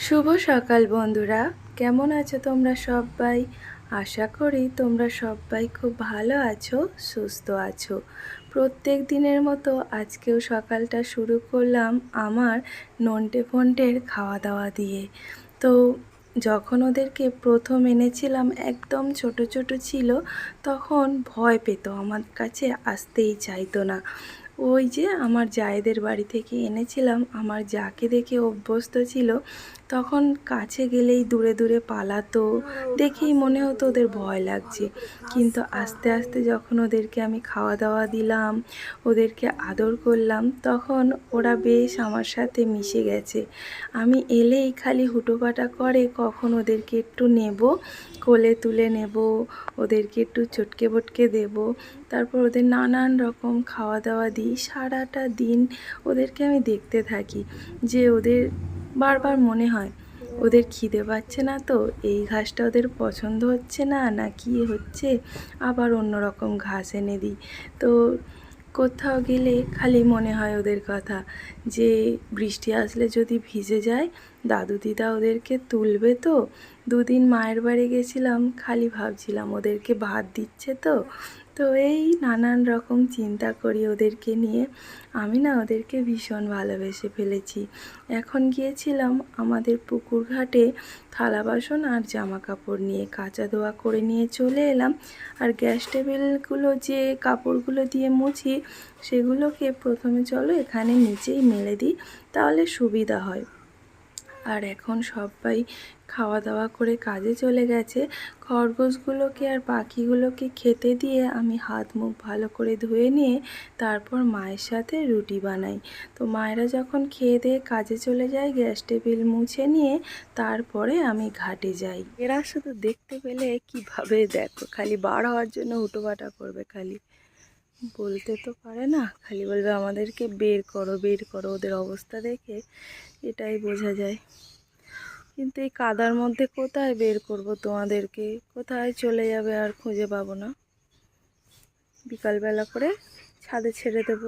শুভ সকাল বন্ধুরা। কেমন আছো তোমরা সবাই? আশা করি তোমরা সবাই খুব ভালো আছো, সুস্থ আছো। প্রত্যেক দিনের মতো আজকেও সকালটা শুরু করলাম আমার নন্টে ফন্টের খাওয়া দাওয়া দিয়ে। তো যখন ওদেরকে প্রথম এনেছিলাম, একদম ছোট ছোট ছিল, তখন ভয় পেত, আমার কাছে আসতেই চাইতো না। ওই যে আমার জায়েদের বাড়ি থেকে এনেছিলাম। আমার যাকে দেখে অভ্যস্ত ছিল, তখন কাছে গেলেই দূরে দূরে পালাতো। দেখেই মনে হতো ওদের ভয় লাগছে। কিন্তু আস্তে আস্তে যখন ওদেরকে আমি খাওয়া দাওয়া দিলাম, ওদেরকে আদর করলাম, তখন ওরা বেশ আমার সাথে মিশে গেছে। আমি এলেই খালি হুটোপাটা করে, কখন ওদেরকে একটু নেব কোলে তুলে নেব, ওদেরকে একটু চটকে বটকে দেব। তারপর ওদের নানান রকম খাওয়া দাওয়া দিই। সারাটা দিন ওদেরকে আমি দেখতে থাকি যে ওদের বারবার মনে হয়, ওদের খিদে পাচ্ছে না তো, এই ঘাসটা ওদের পছন্দ হচ্ছে না না কি হচ্ছে? আবার অন্য রকম ঘাস এনে দিই। তো কোথাও গেলে খালি মনে হয় ওদের কথা। যে বৃষ্টি আসলে যদি ভিজে যায়, দাদু দিদা ওদেরকে তুলবে তো। দুদিন মায়ের বাড়ি গেছিলাম, খালি ভাবছিলাম ওদেরকে ভাত দিচ্ছে তো। তো এই নানান রকম চিন্তা করি ওদেরকে নিয়ে। আমি না ওদেরকে ভীষণ ভালোবেসে ফেলেছি। এখন গিয়েছিলাম আমাদের পুকুর ঘাটে থালা বাসন আর জামা কাপড় নিয়ে কাঁচা ধোয়া করে নিয়ে চলে এলাম। আর গ্যাস টেবিলগুলো যে কাপড়গুলো দিয়ে মুছি সেগুলোকে প্রথমে চলো এখানে নিচেই মেলে দিই, তাহলে সুবিধা হয়। আর এখন সবাই খাওয়া দাওয়া করে কাজে চলে গেছে। খরগোশগুলোকে আর পাখিগুলোকে খেতে দিয়ে আমি হাত মুখ ভালো করে ধুয়ে নিয়ে তারপর মায়ের সাথে রুটি বানাই। তো মায়েরা যখন খেয়ে দিয়ে কাজে চলে যায়, গ্যাস টেবিল মুছে নিয়ে তারপরে আমি ঘাটে যাই। এরা শুধু দেখতে পেলে কীভাবে দেখো, খালি বার হওয়ার জন্য হুটোপাটা করবে খালি। বলতে তো পারে না, খালি বলবে আমাদেরকে বের করো বের করো, ওদের অবস্থা দেখে এটাই বোঝা যায়। কিন্তু এই কাদার মধ্যে কোথায় বের করব তোমাদেরকে? কোথায় চলে যাবে আর খুঁজে পাবো না। বিকালবেলা করে ছাদে ছেড়ে দেব।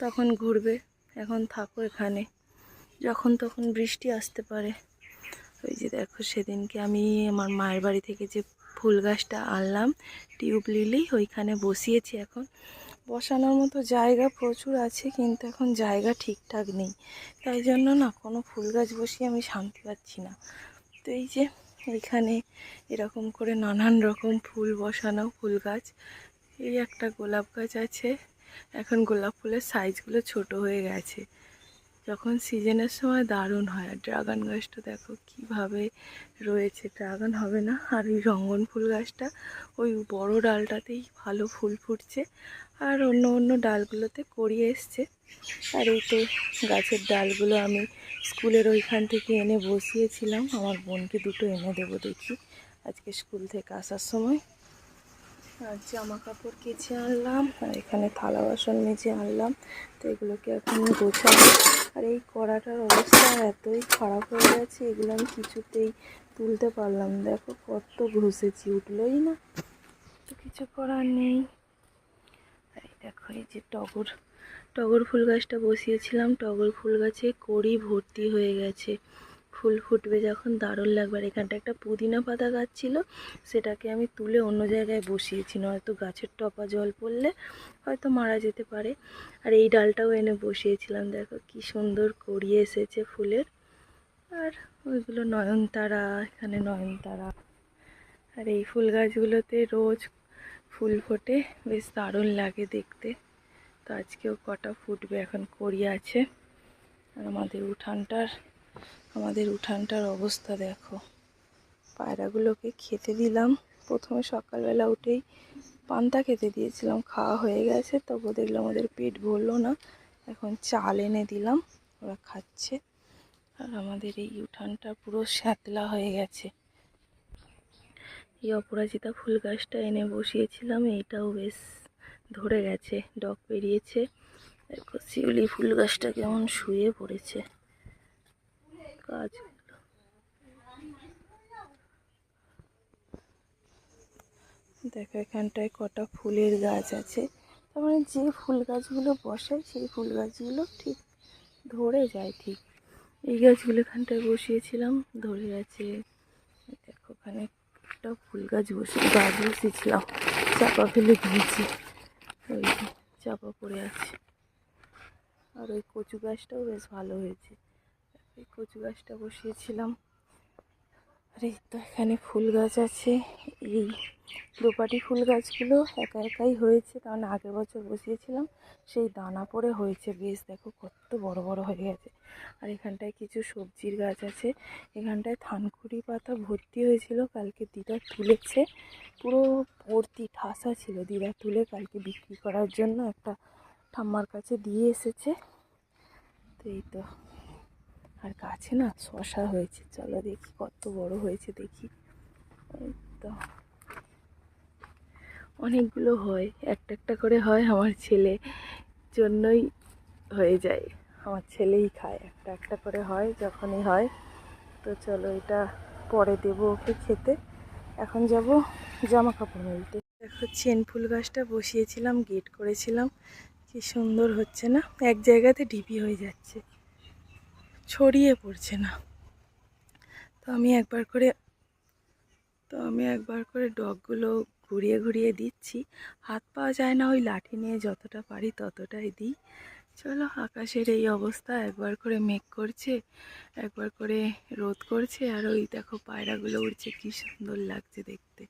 তখন ঘুরবে, এখন থাকো এখানে। যখন তখন বৃষ্টি আসতে পারে। ওই যে দেখো সেদিনকে আমি আমার মায়ের বাড়ি থেকে যে ফুল গাছটা আনলাম, টিউব লিলি, ওইখানে বসিয়েছি এখন। বসানোর মতো জায়গা প্রচুর আছে, কিন্তু এখন জায়গা ঠিকঠাক নেই। তাই জন্য না, কোনো ফুল গাছ বসিয়ে আমি শান্তি পাচ্ছি না। তো এই যে, এইখানে এরকম করে নানান রকম ফুল বসানো ফুল গাছ। এই একটা গোলাপ গাছ আছে। এখন গোলাপ ফুলের সাইজগুলো ছোট হয়ে গেছে। যখন সিজনের সময় দারুণ হয়, আর ড্রাগন গাছটা দেখো কীভাবে রয়েছে। ড্রাগন হবে না, আর ওই রঙ্গন ফুল গাছটা ওই বড় ডালটাতেই ভালো ফুল ফুটছে, আর অন্য অন্য ডালগুলোতে করিয়ে এসছে। আর এই তো গাছের ডালগুলো আমি স্কুলের ওইখান থেকে এনে বসিয়েছিলাম। আমার বোনকে দুটো এনে দেবো দেখি, আজকে স্কুল থেকে আসার সময়। আর জামা কাপড় কেচে আনলাম, আর এখানে থালা বাসন মেজে আনলাম, তো এগুলোকে এখন গোছাবো। আর এই কড়াটার অবস্থা এতই খারাপ হয়ে গেছে, এগুলো আমি কিছুতেই তুলতে পারলাম দেখো কত ঘষেছি, উঠলোই না। তো কিছু করার নেই। এই দেখো, এই যে টগর টগর ফুল গাছটা বসিয়েছিলাম। টগর ফুল গাছে কড়ি ভর্তি হয়ে গেছে। ফুল ফুটবে যখন, দারুণ লাগবে। আর এখানটা একটা পুদিনা পাতা গাছ ছিল, সেটাকে আমি তুলে অন্য জায়গায় বসিয়েছি। নয়তো গাছের টপা জল পড়লে হয়তো মারা যেতে পারে। আর এই ডালটাও এনে বসিয়েছিলাম। দেখো কি সুন্দর করিয়ে এসেছে ফুলের। আর ওইগুলো নয়নতারা, এখানে নয়নতারা। আর এই ফুল গাছগুলোতে রোজ ফুল ফোটে। বেশ দারুণ লাগে দেখতে। তো আজকেও কটা ফুটবে এখন করি আছে। আর আমাদের উঠানটার আমাদের উঠানটার অবস্থা দেখো। পায়রাগুলোকে খেতে দিলাম। প্রথমে সকালবেলা উঠেই পান্তা খেতে দিয়েছিলাম, খাওয়া হয়ে গেছে, তবু দেখলাম ওদের পেট ভরলো না। এখন চাল এনে দিলাম, ওরা খাচ্ছে। আর আমাদের এই উঠানটা পুরো শ্যাতলা হয়ে গেছে। এই অপরাজিতা ফুল গাছটা এনে বসিয়েছিলাম, এইটাও বেশ ধরে গেছে, ডগ বেরিয়েছে দেখো শিউলি ফুল গাছটা কেমন শুয়ে পড়েছে। কাজ। দেখো, এখানটায় কটা ফুলের গাছ আছে। তার মানে যে ফুল গাছগুলো বসায় সেই ফুল গাছগুলো ঠিক ধরে যায় ঠিক। এই গাছগুলো এখানটায় বসিয়েছিলাম, ধরে আছে। দেখো, ওখানে একটা ফুল গাছ বসে গাছ বসিয়েছিলাম। চাপা ফেলে দিয়েছি। ওই চাপা পড়ে আছে। আর ওই কচু গাছটাও বেশ ভালো হয়েছে। এই কচু গাছটা বসিয়েছিলাম। আর এই তো এখানে ফুল গাছ আছে। এই দোপাটি ফুল গাছগুলো একা একাই হয়েছে, কারণ আগের বছর বসিয়েছিলাম, সেই দানা পড়ে হয়েছে। বেশ দেখো কত বড় বড় হয়ে গেছে। আর এখানটায় কিছু সবজির গাছ আছে। এখানটায় থানকুড়ি পাতা ভর্তি হয়েছিল, কালকে দিদা তুলেছে। পুরো ভর্তি ঠাসা ছিল। দিদা তুলে কালকে বিক্রি করার জন্য একটা ঠাম্মার কাছে দিয়ে এসেছে। তো এই তো আর গাছে না শশা হয়েছে। চলো দেখি কত বড় হয়েছে দেখি। তো। অনেকগুলো হয়, একটা একটা করে হয় আমার ছেলে জন্যই হয়ে যায়। আমার ছেলেই খায়, একটা একটা করে হয়, যখনই হয়। তো চলো এটা পরে দেবো ওকে খেতে। এখন যাব জামা কাপড় মেলতে। দেখো, চেন ফুল গাছটা বসিয়েছিলাম, গেট করেছিলাম। কি সুন্দর হচ্ছে না? এক জায়গাতে ঢিপি হয়ে যাচ্ছে। ছড়িয়ে পড়ছে না। তো আমি একবার করে, তো আমি একবার করে ডগগুলো ঘুরিয়ে ঘুরিয়ে দিচ্ছি। হাত পাওয়া যায় না, ওই লাঠি নিয়ে যতটা পারি ততটাই দিই। চলো, আকাশের এই অবস্থা একবার করে মেঘ করছে, একবার করে রোদ করছে, আর ওই দেখো পায়রাগুলো উড়ছে, কি সুন্দর লাগছে দেখতে।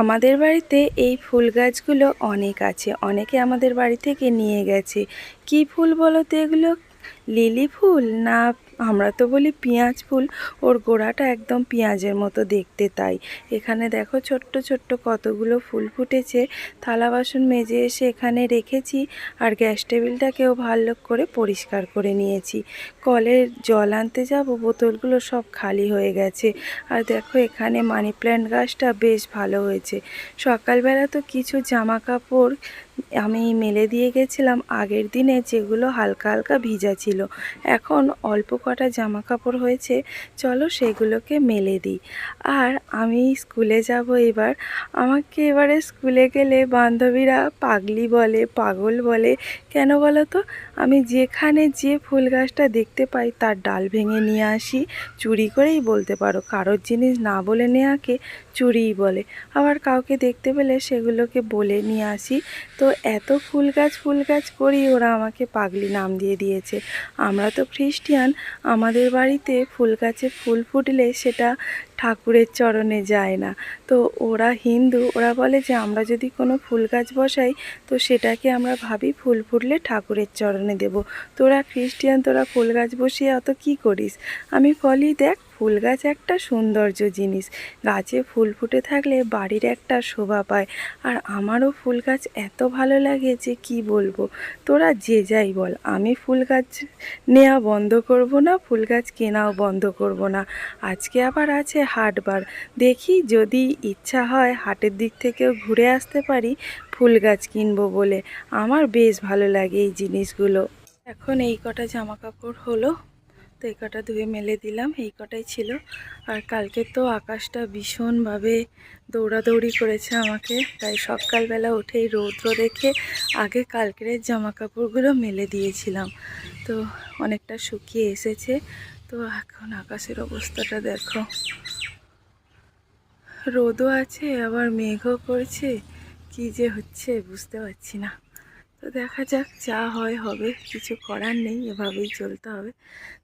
আমাদের বাড়িতে এই ফুল গাছগুলো অনেক আছে, অনেকে আমাদের বাড়ি থেকে নিয়ে গেছে। কি ফুল বলো তো এগুলো? লিলি ফুল? না, আমরা তো বলি পেঁয়াজ ফুল। ওর গোড়াটা একদম পেঁয়াজের মতো দেখতে তাই। এখানে দেখো ছোট্ট ছোট্ট কতগুলো ফুল ফুটেছে। থালা বাসন মেজে এসে এখানে রেখেছি আর গ্যাস টেবিলটাকেও ভালো করে পরিষ্কার করে নিয়েছি। কলের জল আনতে যাব, বোতলগুলো সব খালি হয়ে গেছে। আর দেখো এখানে মানি প্ল্যান্ট গাছটা বেশ ভালো হয়েছে। সকালবেলা তো কিছু জামা কাপড় আমি মেলে দিয়ে গেছিলাম। আগের দিনে যেগুলো হালকা হালকা ভিজা ছিল, এখন অল্প কটা জামা কাপড় হয়েছে, চলো সেগুলোকে মেলে দিই। আর আমি স্কুলে যাব এবার। আমাকে এবারে স্কুলে গেলে বান্ধবীরা পাগলি বলে, পাগল বলে, কেন বলো তো? আমি যেখানে যে ফুল গাছটা দেখতে পাই, তার ডাল ভেঙে নিয়ে আসি। চুরি করেই বলতে পারো, কারোর জিনিস না বলে নেওয়াকে চুরিই বলে। আবার কাউকে দেখতে পেলে সেগুলোকে বলে নিয়ে আসি। তো এত ফুল গাছ ফুল গাছ করি ওরা আমাকে পাগলি নাম দিয়ে দিয়েছে। আমরা তো খ্রিস্টিয়ান, আমাদের বাড়িতে ফুল গাছে ফুল ফুটলে সেটা ঠাকুরের চরণে যায় না। তো ওরা হিন্দু, ওরা বলে যে আমরা যদি কোনো ফুল গাছ বসাই, তো সেটাকে আমরা ভাবি ফুল ফুটলে ঠাকুরের চরণে দেব। তোরা খ্রিস্টিয়ান, তোরা ফুল গাছ বসিয়ে অত কি করিস? আমি বলি, দেখ ফুল গাছ একটা সৌন্দর্য জিনিস। গাছে ফুল ফুটে থাকলে বাড়ির একটা শোভা পায়। আর আমারও ফুল গাছ এত ভালো লাগে যে কি বলব? তোরা যে যাই বল, আমি ফুল গাছ নেওয়া বন্ধ করব না ফুল গাছ কেনাও বন্ধ করব না। আজকে আবার আছে হাটবার। দেখি যদি ইচ্ছা হয় হাটের দিক থেকেও ঘুরে আসতে পারি ফুল গাছ কিনবো বলে। আমার বেশ ভালো লাগে এই জিনিসগুলো। এখন এই কটা জামা কাপড় হলো। তো এই কটা ধুয়ে মেলে দিলাম, এই কটাই ছিল। আর কালকে তো আকাশটা ভীষণভাবে দৌড়াদৌড়ি করেছে আমাকে, তাই সকালবেলা উঠেই রৌদ্র দেখে আগে কালকের জামা কাপড়গুলো মেলে দিয়েছিলাম। তো অনেকটা শুকিয়ে এসেছে, তো এখন আকাশের অবস্থাটা দেখো। রোদও আছে, আবার মেঘও করছে, কি যে হচ্ছে বুঝতে পারছি না। তো দেখা যাক যা হয় হবে। কিছু করার নেই, এভাবেই চলতে হবে।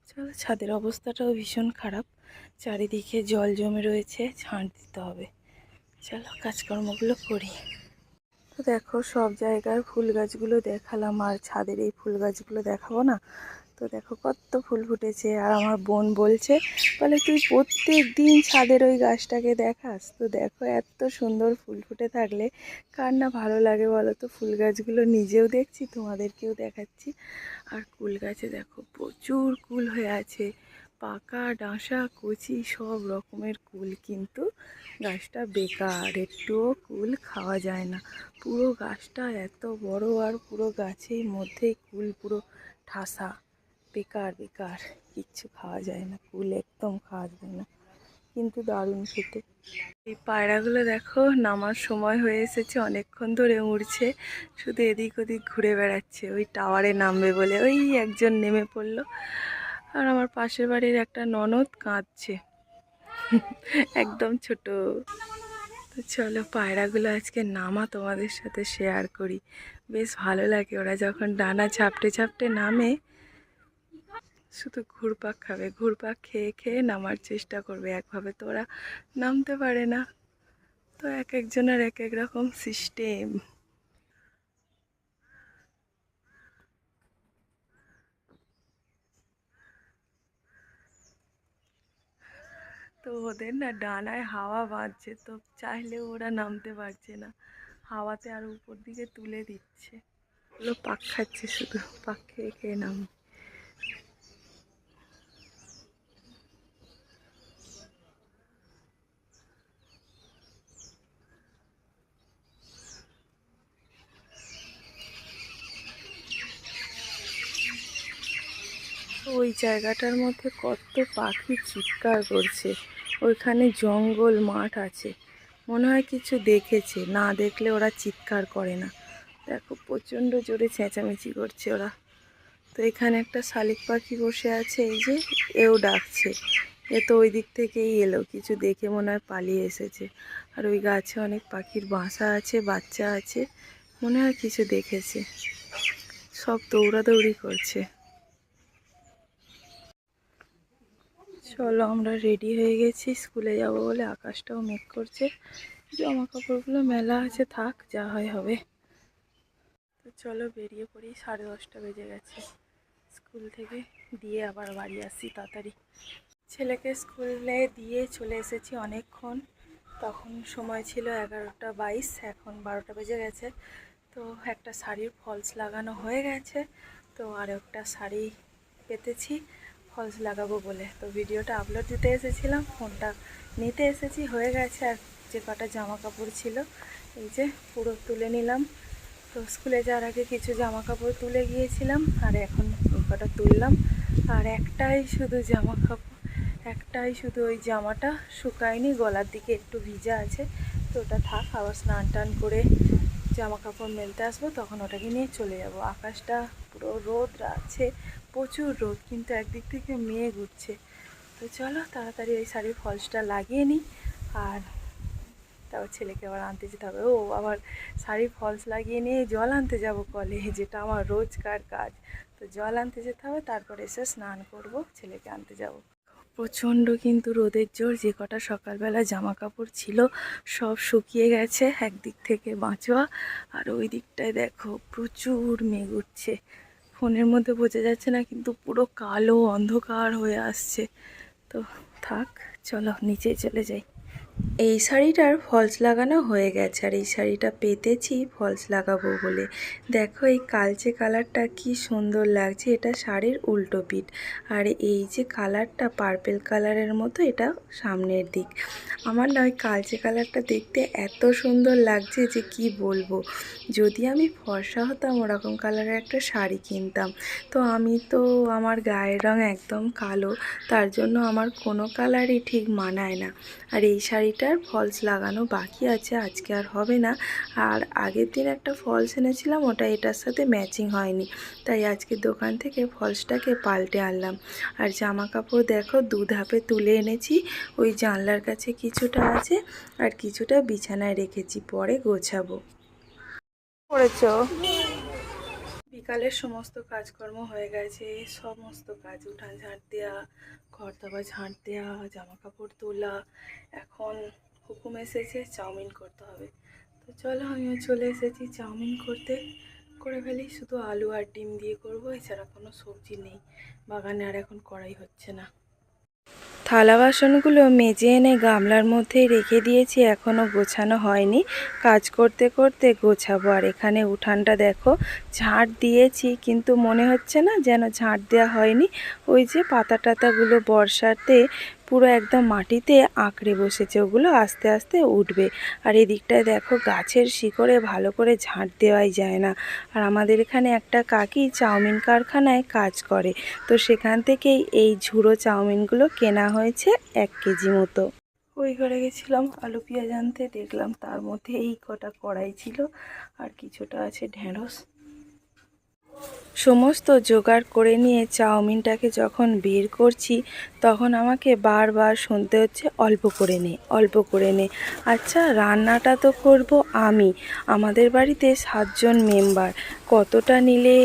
চলো, ছাদের অবস্থাটাও ভীষণ খারাপ। চারিদিকে জল জমে রয়েছে ঝাঁট দিতে হবে। চলো, কাজকর্মগুলো করি। তো দেখো, সব জায়গার ফুল গাছগুলো দেখালাম, আর ছাদের এই ফুল গাছগুলো দেখাবো না? তো দেখো কত ফুল ফুটেছে। আর আমার বোন বলছে বলে তুই প্রত্যেক দিন ছাদের ওই গাছটাকে দেখাস। তো দেখো এত সুন্দর ফুল ফুটে থাকলে কার না ভালো লাগে বলো তো? ফুল গাছগুলো নিজেও দেখছি, তোমাদেরকেও দেখাচ্ছি। আর কুল গাছে দেখো প্রচুর কুল হয়ে আছে। পাকা, ডাঁসা, কচি সব রকমের কুল কিন্তু গাছটা বেকার। একটুও কুল খাওয়া যায় না। পুরো গাছটা এত বড় আর পুরো গাছের মধ্যেই কুল পুরো ঠাসা। বেকার বেকার। কিচ্ছু খাওয়া যায় না কুল একদম খাওয়া যায় না। কিন্তু দারুণ খেতে। এই পায়রাগুলো দেখো, নামার সময় হয়ে এসেছে, অনেকক্ষণ ধরে উড়ছে। শুধু এদিক ওদিক ঘুরে বেড়াচ্ছে, ওই টাওয়ারে নামবে বলে। ওই একজন নেমে পড়ল। আর আমার পাশের বাড়ির একটা ননদ কাঁদছে। একদম ছোট। তো চলো, পায়রাগুলো আজকে নামা তোমাদের সাথে শেয়ার করি। বেশ ভালো লাগে ওরা যখন ডানা ঝাপটে ঝাপটে নামে শুধু ঘুরপাক খাবে, ঘুরপাক খেয়ে খেয়ে নামার চেষ্টা করবে, একভাবে তো ওরা নামতে পারে না। তো এক একজনের এক এক রকম সিস্টেম তো ওদের না ডানায় হাওয়া বাজছে তো চাইলে ওরা নামতে পারছে না। হাওয়াতে আর উপর দিকে তুলে দিচ্ছে। ওগুলো পাক খাচ্ছে শুধু, পাক খেয়ে খেয়ে নাম ওই জায়গাটার মধ্যে কত পাখি চিৎকার করছে। ওইখানে জঙ্গল মাঠ আছে। মনে হয় কিছু দেখেছে। না দেখলে ওরা চিৎকার করে না। দেখো, প্রচণ্ড জোরে চেঁচামেচি করছে ওরা। তো এখানে একটা শালিক পাখি বসে আছে। এই যে, এও ডাকছে। এ তো ওই দিক থেকেই এলো। কিছু দেখে মনে হয় পালিয়ে এসেছে। আর ওই গাছে অনেক পাখির বাসা আছে, বাচ্চা আছে। মনে হয় কিছু দেখেছে। সব দৌড়াদৌড়ি করছে। চলো আমরা রেডি হয়ে গেছি। স্কুলে যাব বলে আকাশটাও মেঘ করছে। জামা কাপড়গুলো মেলা আছে, থাক, যা হয় হবে। তো চলো বেরিয়ে পড়ি, সাড়ে দশটা বেজে গেছে। স্কুল থেকে দিয়ে আবার বাড়ি আসি তাড়াতাড়ি। ছেলেকে স্কুলে দিয়ে চলে এসেছি অনেকক্ষণ। তখন সময় ছিল এগারোটা বাইশ, এখন বারোটা বেজে গেছে। তো একটা শাড়ির ফলস লাগানো হয়ে গেছে। তো আর একটা শাড়ি পেতেছি। ফলস লাগাবো বলে। তো ভিডিওটা আপলোড দিতে এসেছিলাম, ফোনটা নিতে এসেছি, হয়ে গেছে আর যে কটা জামা কাপড় ছিল, এই যে পুরো তুলে নিলাম। তো স্কুলে যাওয়ার আগে কিছু জামা কাপড় তুলে গিয়েছিলাম আর এখন এই কটা তুললাম। আর একটাই শুধু জামা কাপড় একটাই শুধু ওই জামাটা শুকায়নি, গলার দিকে একটু ভিজা আছে। তো ওটা থাক, আবার স্নান টান করে জামা কাপড় মেলতে আসব, তখন ওটাকে নিয়ে চলে যাব। আকাশটা পুরো রোদ আছে প্রচুর রোদ, কিন্তু একদিক থেকে মেঘ উঠছে। তো চলো তাড়াতাড়ি ওই শাড়ির ফলসটা লাগিয়ে নিই আর তারপর ছেলেকে আবার আনতে যেতে হবে। ও আবার শাড়ির ফলস লাগিয়ে নিয়ে জল আনতে যাব কলে, যেটা আমার রোজকার কাজ। তো জল আনতে যেতে হবে, তারপর এসে স্নান করব, ছেলেকে আনতে যাব। প্রচণ্ড কিন্তু রোদের জোর, যে কটা সকালবেলা জামা কাপড় ছিল সব শুকিয়ে গেছে, একদিক থেকে বাঁচোয়া। আর ওই দিকটায় দেখো প্রচুর মেঘ উঠছে। ফোনের মধ্যে বোঝা যাচ্ছে না, কিন্তু পুরো কালো অন্ধকার হয়ে আসছে। তো থাক, চলো নিচে চলে যাই। এই শাড়িটার ফলস লাগানো হয়ে গেছে, আর এই শাড়িটা পেতেছি ফলস লাগাবো বলে। দেখো এই কালচে কালারটা কি সুন্দর লাগছে, এটা শাড়ির উল্টো পিঠ। আর এই যে কালারটা পার্পেল কালারের মতো, এটা সামনের দিক। আমার না ওই কালচে কালারটা দেখতে এত সুন্দর লাগছে যে কি বলব। যদি আমি ফর্সা হতাম, ওরকম কালারের একটা শাড়ি কিনতাম। তো আমি তো, আমার গায়ের রং একদম কালো, তার জন্য আমার কোনো কালারই ঠিক মানায় না। আর এই শাড়িটার ফলস লাগানো বাকি আছে আজকে আর হবে না। আর আগের দিন একটা ফলস এনেছিলাম ওটা এটার সাথে ম্যাচিং হয়নি। তাই আজকে দোকান থেকে ফলসটাকে পাল্টে আনলাম। আর জামা কাপড় দেখো দু ধাপে তুলে এনেছি। ওই জানলার কাছে কিছুটা আছে আর কিছুটা বিছানায় রেখেছি পরে গোছাবো। করেছ? বিকালের সমস্ত কাজকর্ম হয়ে গেছে, সমস্ত কাজ, উঠান ঝাঁট দেওয়া ঘর দাবা ঝাঁট দেওয়া জামা কাপড় তোলা, এখন হুকুম এসেছে চাউমিন করতে হবে। তো চলো আমিও চলে এসেছি চাউমিন করতে। করে ফেলি, শুধু আলু আর ডিম দিয়ে করব, এছাড়া কোনো সবজি নেই, বাগানে আর এখন করাই হচ্ছে না। থালা বাসনগুলো মেজে এনে গামলার মধ্যে রেখে দিয়েছি এখনও গোছানো হয়নি। কাজ করতে করতে গোছাবো। আর এখানে উঠানটা দেখো ঝাঁট দিয়েছি, কিন্তু মনে হচ্ছে না যেন ঝাঁট দেওয়া হয়নি। ওই যে পাতা টাতাগুলো বর্ষাতে পুরো একদম মাটিতে আঁকড়ে বসেছে। ওগুলো আস্তে আস্তে উঠবে। আর এদিকটায় দেখো গাছের শিকড়ে ভালো করে ঝাঁট দেওয়াই যায় না। আর আমাদের এখানে একটা কাকি চাউমিন কারখানায় কাজ করে। তো সেখান থেকেই এই ঝুড়ো চাউমিনগুলো কেনা হয়েছে এক কেজি মতো। ওই ঘরে গেছিলাম, আলু পেঁয়াজ আনতে। দেখলাম তার মধ্যে এই কটা কড়াই ছিল। আর কিছুটা আছে ঢেঁড়স। সমস্ত জোগাড় করে নিয়ে চাউমিনটাকে যখন বের করছি, তখন আমাকে বারবার শুনতে হচ্ছে, অল্প করে নে, অল্প করে নে। আচ্ছা রান্নাটা তো করব আমি। আমাদের বাড়িতে সাতজন মেম্বার। কতটা নিলে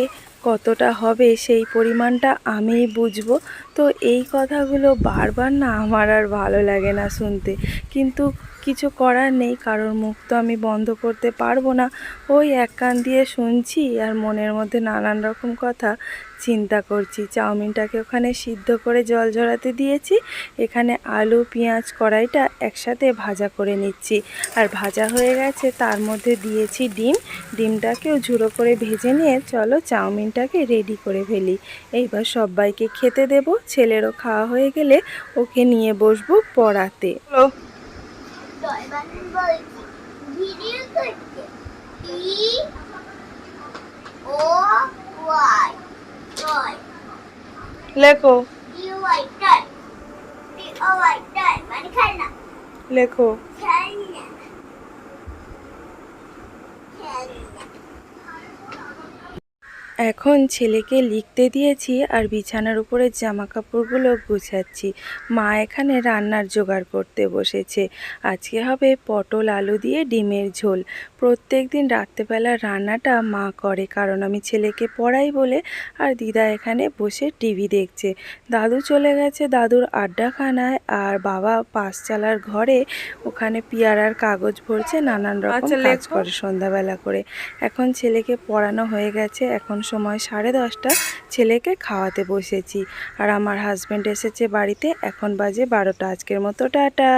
কতটা হবে সেই পরিমাণটা আমিই বুঝব। তো এই কথাগুলো বারবার না আমার আর ভালো লাগে না শুনতে। কিন্তু কিছু করার নেই, কারোর মুখ তো আমি বন্ধ করতে পারব না। ওই এক কান দিয়ে শুনছি আর মনের মধ্যে নানান রকম কথা চিন্তা করছি। চাউমিনটাকে ওখানে সিদ্ধ করে জল ঝরাতে দিয়েছি। এখানে আলু, পেঁয়াজ কড়াইটা একসাথে ভাজা করে নিচ্ছি। আর ভাজা হয়ে গেছে, তার মধ্যে দিয়েছি ডিম। ডিমটাকেও ঝুড়ো করে ভেজে নিয়ে চলো চাউমিনটাকে রেডি করে ফেলি। এইবার সবাইকে খেতে দেব। ছেলেরও খাওয়া হয়ে গেলে ওকে নিয়ে বসবো পড়াতে। বলছি। ভিডিও করছে টি ও ওয়াই। টয় লেখো। T Y toy T O Y toy মানে খেলনা লেখো খেলনা খেলনা এখন ছেলেকে লিখতে দিয়েছি আর বিছানার উপরে জামা কাপড়গুলো গুছাচ্ছি। মা এখানে রান্নার জোগাড় করতে বসেছে। আজকে হবে পটল আলু দিয়ে ডিমের ঝোল। প্রত্যেক দিন রাত্রেবেলা রান্নাটা মা করে কারণ আমি ছেলেকে পড়াই বলে আর দিদা এখানে বসে টিভি দেখছে। দাদু চলে গেছে দাদুর আড্ডাখানায় আর বাবা পাঁচচালার ঘরে ওখানে পিয়ারার কাগজ ভরছে নানান রকম আচ্ছা, কাজ করে সন্ধ্যাবেলা করে। এখন ছেলেকে পড়ানো হয়ে গেছে এখন সময় সাড়ে দশটা ছেলেকে খাওয়াতে বসেছি। আর আমার হাজব্যান্ড এসেছে বাড়িতে, এখন বাজে বারোটা। আজকের মতো, টাটা।